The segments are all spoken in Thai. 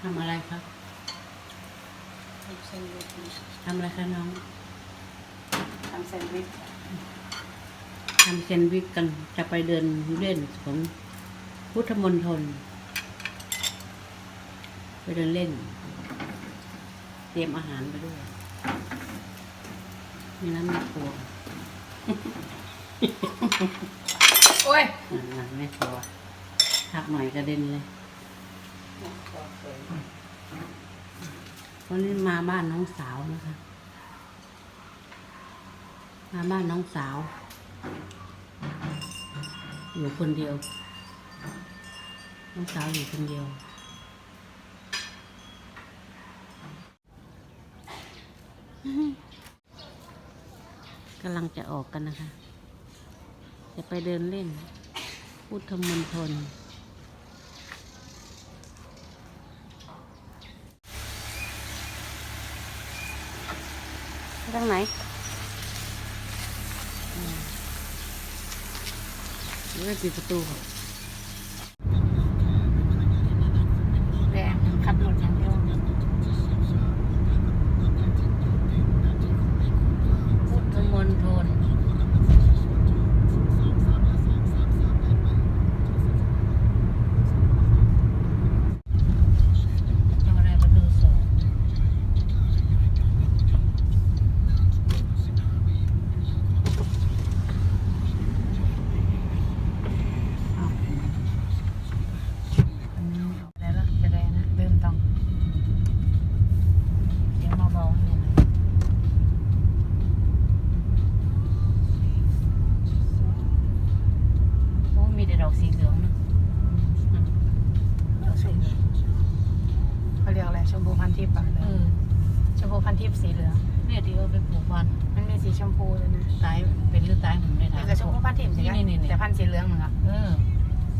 ทำอะไรครับทำแซนด์วิชทำอะไรคะน้องทำแซนด์วิชทำแซนด์วิชกันจะไปเดินเล่นของพุทธมณฑลไปเดินเล่น เตรียมอาหารไปด้วยมีน้ำมีครัวโอ้ยอ่าไม่ครัวทักหน่อยกระเด็นเลย วันนี้มาบ้านน้องสาวนะคะ มาบ้านน้องสาว อยู่คนเดียว น้องสาวอยู่คนเดียวกำลังจะออกกันนะคะ จะไปเดินเล่นพุทธมณฑล ทางไหนเดี๋ยวไปปิดประตูก่อน แรงขับรถอย่างเดียว พุทธมณฑล ทำอะไรประตูสองอ้าว อันนี้อะไรล่ะจะได้นะเริ่มต้องเสียงเบาๆนี่นะ โอ้มีแต่ดอกสีเหลืองนะอืม เราชมเขาเรียกอะไรชมพูพัน ทิพย์อะเออชมพูพันทิพย์สีเหลืองเนี่ยที่เอาไปปลูกพันธุ์มันมีสีชมพูเลยนะตายเป็นหรือตายผมไม่แต่ถามก็ชมพูพันทิพย์สินี่นี่นี่ แต่พันธุ์สีเหลืองเหมือนกันเออ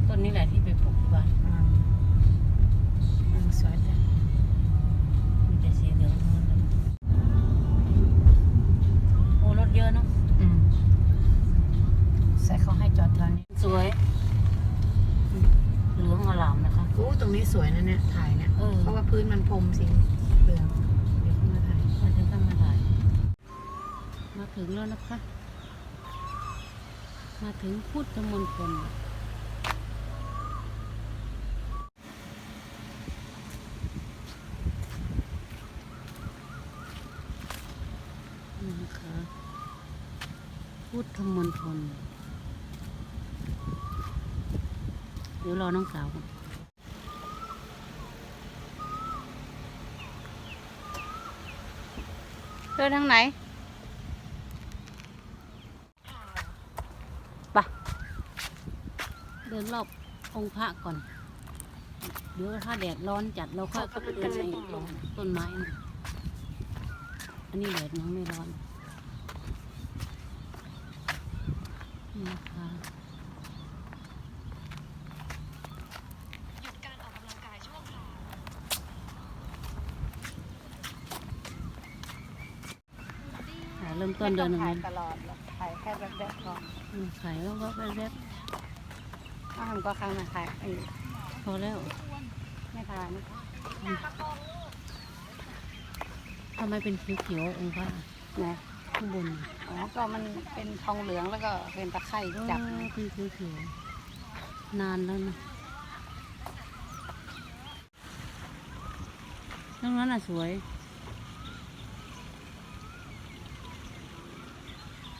ต้นนี้แหละที่ไปปลูกที่บ้านอืมอืมสวยแต่มีแต่สีเหลืองทั้งนั้นเลยโอ้รถเยอะเนาะอืมใส่เขาให้จอดเท่านี้สวยอืมเหลืองอลามนะคะอู้ตรงนี้สวยนะเนี่ยถ่ายเนี่ยเออเพื้นมันพรมสีเหลืองเดี๋ยวเข้ามาถ่ายมันจะต้องมาถ่าย มาถึงแล้วนะคะ มาถึงพุทธมณฑลนะคะพุทธมณฑลเดี๋ยวรอน้องสาวก่อน เดินทางไหนไปะเดินรอบองค์พระก่อน เดี๋ยวถ้าแดดร้อนจัดเราค่อยเข้าไปเดินในต้นไม้นะอันนี้แดดยังไม่ร้อนนี่นะคะ หยุดการออกกำลังกายชั่วคราว ถ่าย เริ่มต้นเดินไม่ยังต้ไงองถ่ายตลอดหรอกถ่ายแค่แวบๆก่อนอืมถ่ายแล้วก็ไปแวบถ้าทำก็ครั้งมาถ่ายไอ้พอแล้วไม่ถ่ายนะทำไมเป็นเขียวๆองค์พระนะข้างบนอ๋อก็มันเป็นทองเหลืองแล้วก็เป็นตะไคร่จับจับเป็นเขียวๆนานแล้วนะตรงนั้นอะสวย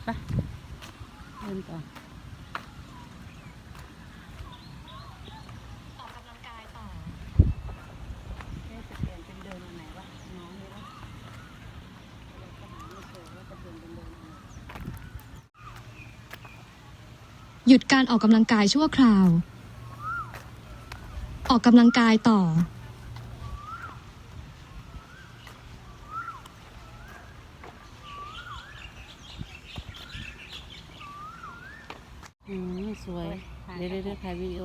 ไปเดินต่อ ออกกำลังกายต่อ เอ๊ะจะเปลี่ยนเป็น เดินอันไหนวะน้องนี่วะเราก็หาไม่เจอว่าจะเปลี่ยนเป็นเดินอันไหนหยุดการออกกำลังกายชั่วคราว ออกกำลังกายต่อ อืมสวยเดี๋ยวเดี๋ยวเดี๋ยวถ่ายวิดีโอ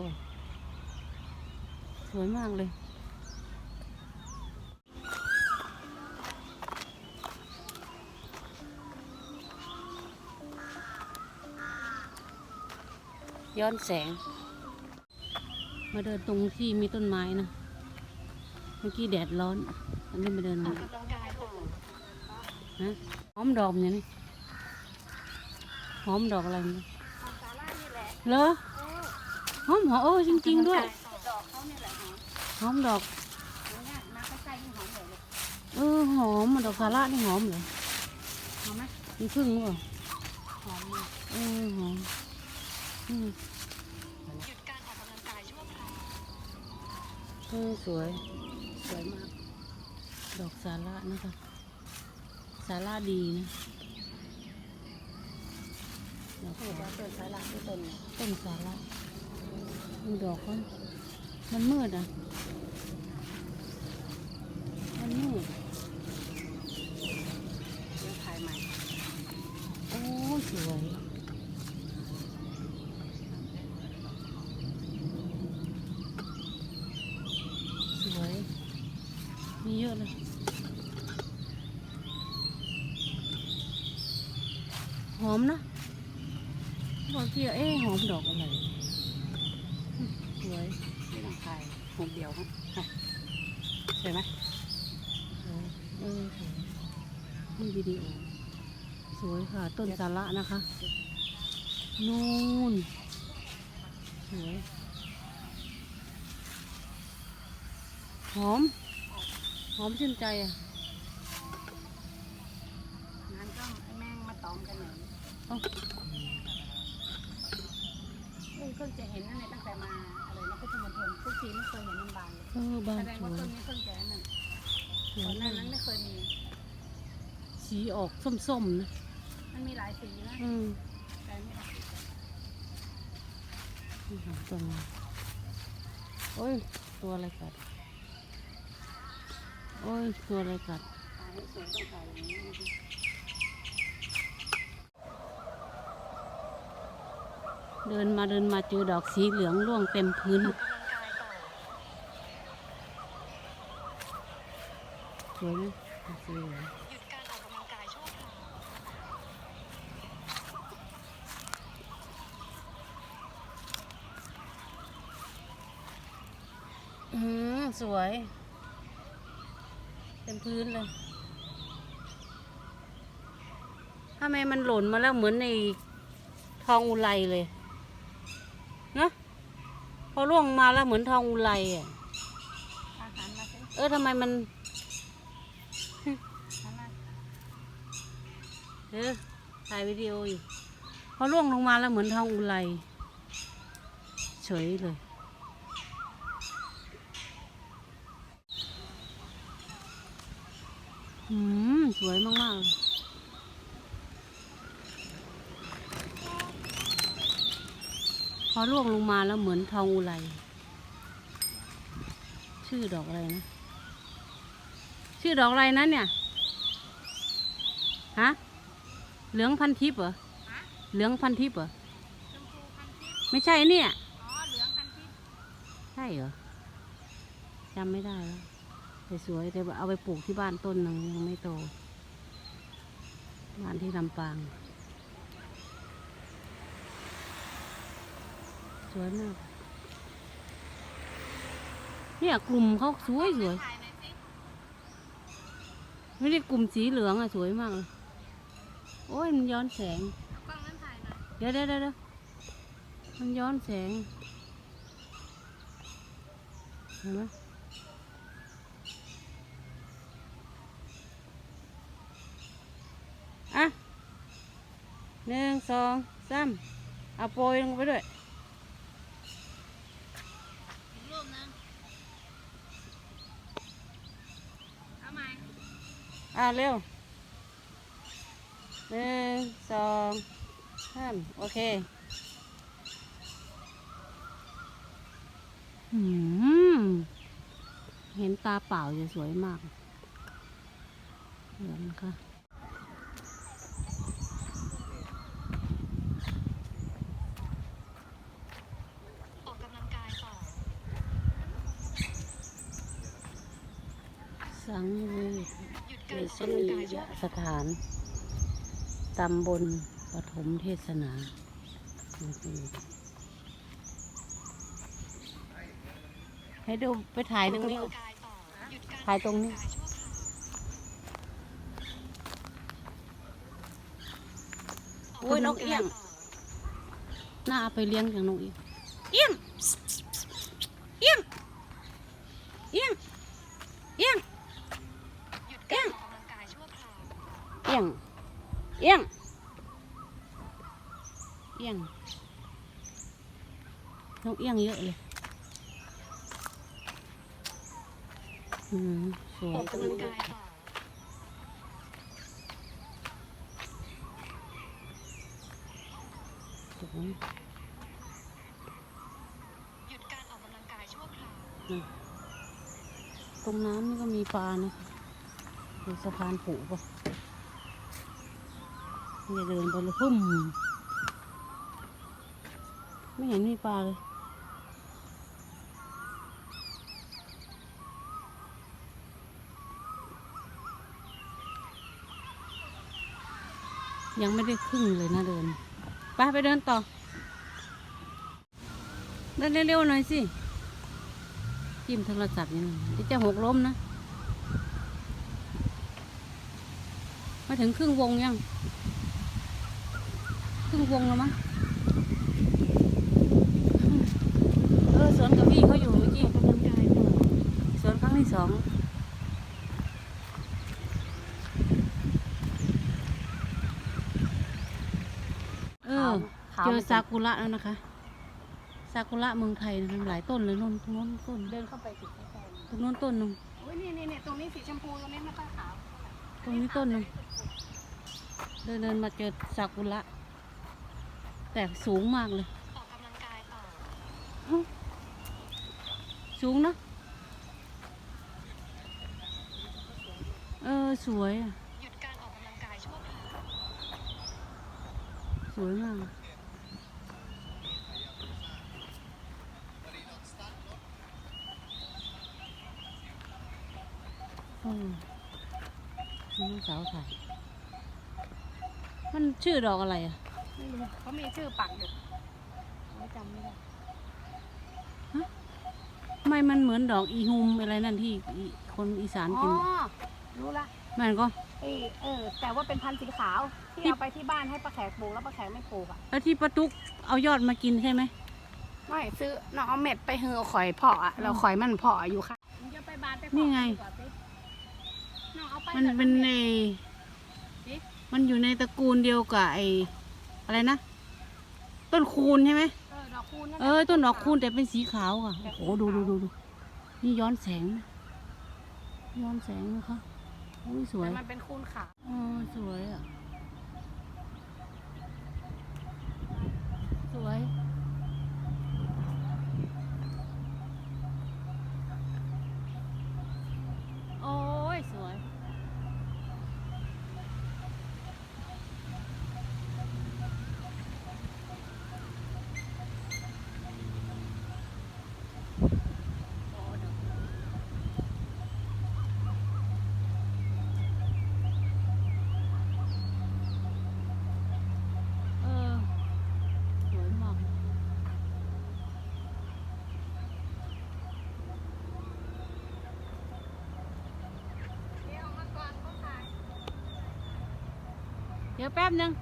สวยมากเลย ย้อนแสง มาเดินตรงที่มีต้นไม้นะมมื่อกี้แดดร้อน อันนี้มาเดินอมาอกกำลังกายต่อฮะหอมดอกอย่างนี้หอมดอกอะไรนี่ เหรอหอมหอมเออจริง ๆ ด้วยดอกเขาเนี่ยแหละหอมหอมดอกเอาเนี่ยน้ำใกล้ๆยิ่งหอมเลยลูกเออหอมดอกสาระนี่หอมเลยหอมไหมมีพึ่งหรือเปล่าหอมมากเออหอมอืมหยุดการออกกำลังกายชั่วคราวเออสวย สวยมาก ดอกสาระนะคะสาระดีนะ ดอกนี่สาเดี๋ยวระเปิดสาลาที่ต้นเนี่ยต้นสาระดูดอกมันมันมืดอะมันมืด เดี๋ยวถ่ายใหม่ โอ้สวย สวย มีเยอะเลย หอมนะบอกที่เอ๊ะหอมดอกอะไรอืมสวย ไม่ต้องถ่ายหอม เดียวครับค่ะใช่ไหมสวยเออนี่วิดีโอสวยค่ะ ต้นสาระนะคะ นู่นสวยหอม หอมชื่นใจอะงั้นก็ไอ้แม่งมาตอมกันหน่อยเอ้าเอ้ยเพิ่งจะเห็นนั่นเลยตั้งแต่มา อะไรนะพุทธมณฑลทุกทีไม่เคยเห็นมันบานเลยเออบานแสดงสว่าวยต้นนี้เพิ่งจะนั่นสวก่อยนหน้ามากนั้นไม่เคยมี สีออกส้มๆนะมันมีหลายสีนะอืมแต่ไม่ออกสีนี่ค่ะตรงนี้โอ้ย ตัวอะไรกัด โอ้ย ตัวอะไรกัดถ่ายให้สวยต้องถ่ายอย่างนี้นะคะเดินมาเดินมาเจอดอกสีเหลืองร่วงเต็มพื้นออกกำลังกายต่อ สวยไหมดอกสีเหลืองหยุดการออกกำลังกายชั่วคราวอืมสวยเต็มพื้นเลยทำไมมันหล่นมาแล้วเหมือนในทองอุไรเลยนะพอร่วงมาแล้วเหมือนทองอุไรอะอาหารมาสิเออทำไมมันหันมา เออถ่ายวิดีโออยู่พอร่วงลงมาแล้วเหมือนทองอุไรเฉยเลย อืม สวยมาก ๆพอร่วงลงมาแล้วเหมือนทองอุไร ชื่อดอกอะไรนะ ชื่อดอกอะไรนะเนี่ย ฮะ เหลืองพันทิพย์เหรอเหลืองพันทิพย์เหรอชมพูพันทิพย์ไม่ใช่เนี่ยอ๋อเหลืองพันทิพย์ใช่เหรอจำไม่ได้แล้วแต่สวยแต่ว่าเอาไปปลูกที่บ้านต้นหนึ่งยังไม่โต บ้านที่ลำปาง สวยมากเนี่ยกลุ่มเขาสวยสวยถ่ายหน่อยสิไม่ได้กลุ่มสีเหลืองอะสวยมากเลย โอ้ยมันย้อนแสงเอากล้องนั้นถ่ายหน่อยเดี๋ยวเดี๋ยวเดี๋ยวเดี๋ยวมันย้อนแสงเห็นไหมอะหนึ่งสองสามเอาโปรยลงไปด้วยอีกรูปนึงเอาใหม่อะเร็ว หนึ่งสองสามโอเคหืมเห็นตาเปล่าจะสวยมากเหลืองนะคะออกกำลังกายต่อสังเวชหยุดเทการออกศกำลังนีกายยชั่วสถาน ตำบลปฐมเทศนาให้ดูไปถ่ายตรงนี้ออกกำลังกายต่อหยุดการถ่ายตรงนี้ออกกำลังกายชั่วคราวโอ้ยนกเอี้ยง น่าเอาไปเลี้ยงอย่างนกเอี้ยง เอี้ยง เอี้ยง เอี้ยง เอี้ยงหยุดการออกกำลังกายชั่วคราวเอี้ยง เอี้ยง เอี้ยงนกเอี้ยงเยอะเลยอืมสวอยอกกำลังกายต่อสวยหยุดการออกกำลังกายชั่วคราวตรงน้ำนี่ก็มีปลานะคะดูสะพานผูกปะ อย่เดินไปเลยพุ่มไม่เห็นมีปลาเลยยังไม่ได้ครึ่งเลยนะเดิน ไปไปเดินต่อ เดินเร็วๆหน่อยสิ จิ้มโทรศัพท์อยังไงเดี๋ยวจะหกล้มนะ มาถึงครึ่งวงยัง รึ่งวงแล้วมั้งเออสวนกับพี่เขาอยู่เมื่อกี้ออกกำลังกายต่อสวนครั้งที่สองเออขาวเจอซากุระแล้วนะคะซากุระเมืองไทยนะคะหลายต้นเลยนู่นตรงโน้นต้นเดินเข้าไปสิใกล้ตรงโน้นต้นหนึงๆอุ้ยนี่นี่นี่ตรงนี้สีชมพูตรงนี้ไม่ค่อยขาวตรงนี้ต้นหนึงเดินเดินมาเจอซากุระ แต่สูงมากเลย ออกกำลังกายต่อสูงเนอะเออ สวยอะ หยุดการออกกำลังกายชั่วคราวสวยมาก อืมน้องสาวถ่ายมันชื่อดอกอะไรอะ ไม่รู้เขามีชื่อปักอยู่ไม่จำไม่ได้ทำไมมันเหมือนดอกอีฮุมอะไรนั่นที่อีคนอีสานอ๋กิอนรู้ละแม่นก็ เอยเออ แต่ว่าเป็นพันธุ์สีขาวที่ที่ เอาไปที่บ้านให้ป้าแขกปลูกแล้วป้าแขกไม่ปลูกอะแล้วที่ประตุกเอายอดมากินใช่ไหมไม่ซื้อน้องเอาเม็ดไปเหือข่อยเพาะอะเราข่อยมันเพาะอยู่ค่ะจะไปบานไปเพาะนี่ไงดีกว่าสิน้องเอาไปมันถอะเป็นในสิมันอยู่ในตระกูลเดียวกับไอ อะไรนะ ต้นคูณใช่ไหมเออดอกคูณนั่นเออต้นดอกคูณแต่เป็นสีขาวอะโอ้โหดูดูดูดูนี่ย้อนแสงนะย้อนแสงนะคะอุ้ยสวย แต่มันเป็นคูณขาวเออสวยอะ สวย โอ้ย สวย เออ สวยมาก เดี๋ยวแป๊บนึง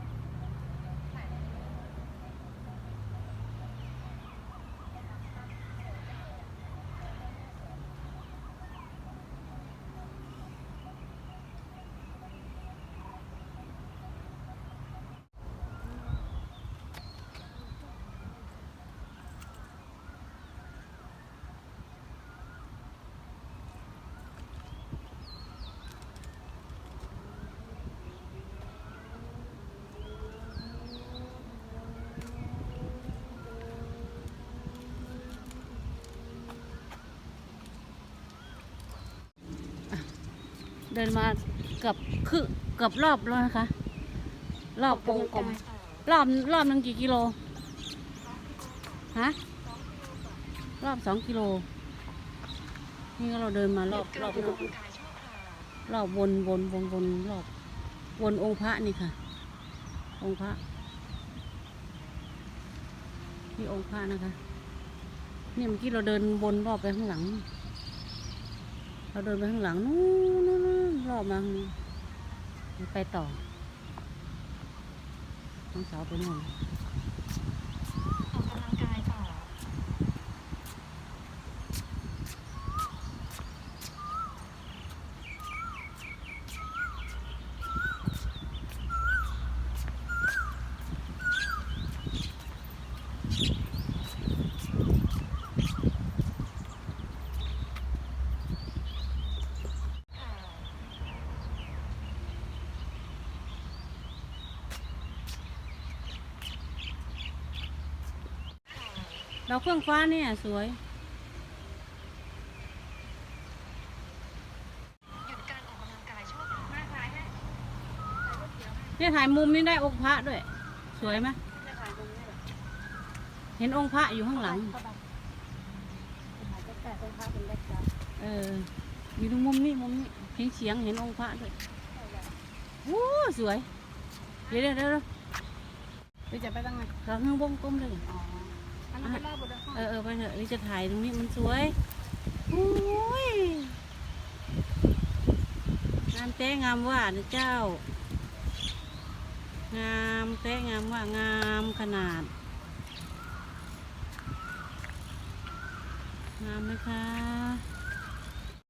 เดินมาเกือบคือเกือบรอบแล้วนะคะ รอบวงกลมรอบรอบหนึ่งกี่กิโลฮะรอบสองกิโล นี่ก็เราเดินมาหรยุอบดรกาอรบออกกำลังกายชั่วคราวรอบวนวนวนวนรอบวนองค์พระนี่ค่ะ องค์พระนี่องค์พระนะคะเนี่ยเมื่อกี้เราเดินวนรอบไปข้างหลัง เราเดินไปข้างหลังนู้นนู้นนู้น รอบมาข้งไปต่อน้องสาวไปนู่น ออกกำลังกายต่อ เราเครื่องฟ้าเนี่ยสวย หยุดการออกกำลังกายชั่วคราวมาซ้ายไหมเนี่ยถ่ายมุมนี้ได้องค์พระด้วย สวยไหมจะถ่ายตรงนี้เหรอเห็นองค์พระอยู่ข้างหลัง เข้าไปถ่ายใกล้ๆตรงพระเป็นแบ็คกราเออ อยู่ตรงมุมนี้มุมนี้เห็นเฉียงเห็นองค์พระด้วยโอ้สวย เดี๋ยวเดี๋ยวเดี๋ยวหรือจะไปตั้งไง เราข้างวงกลมเลย อ๋ออันนั้น เออเออไปเถอะนี่จะถ่ายตรงนี้มันสวยอุ้ยงามแต้งามว่านะเจ้า งามแต้งามว่างามขนาด งามไหมคะ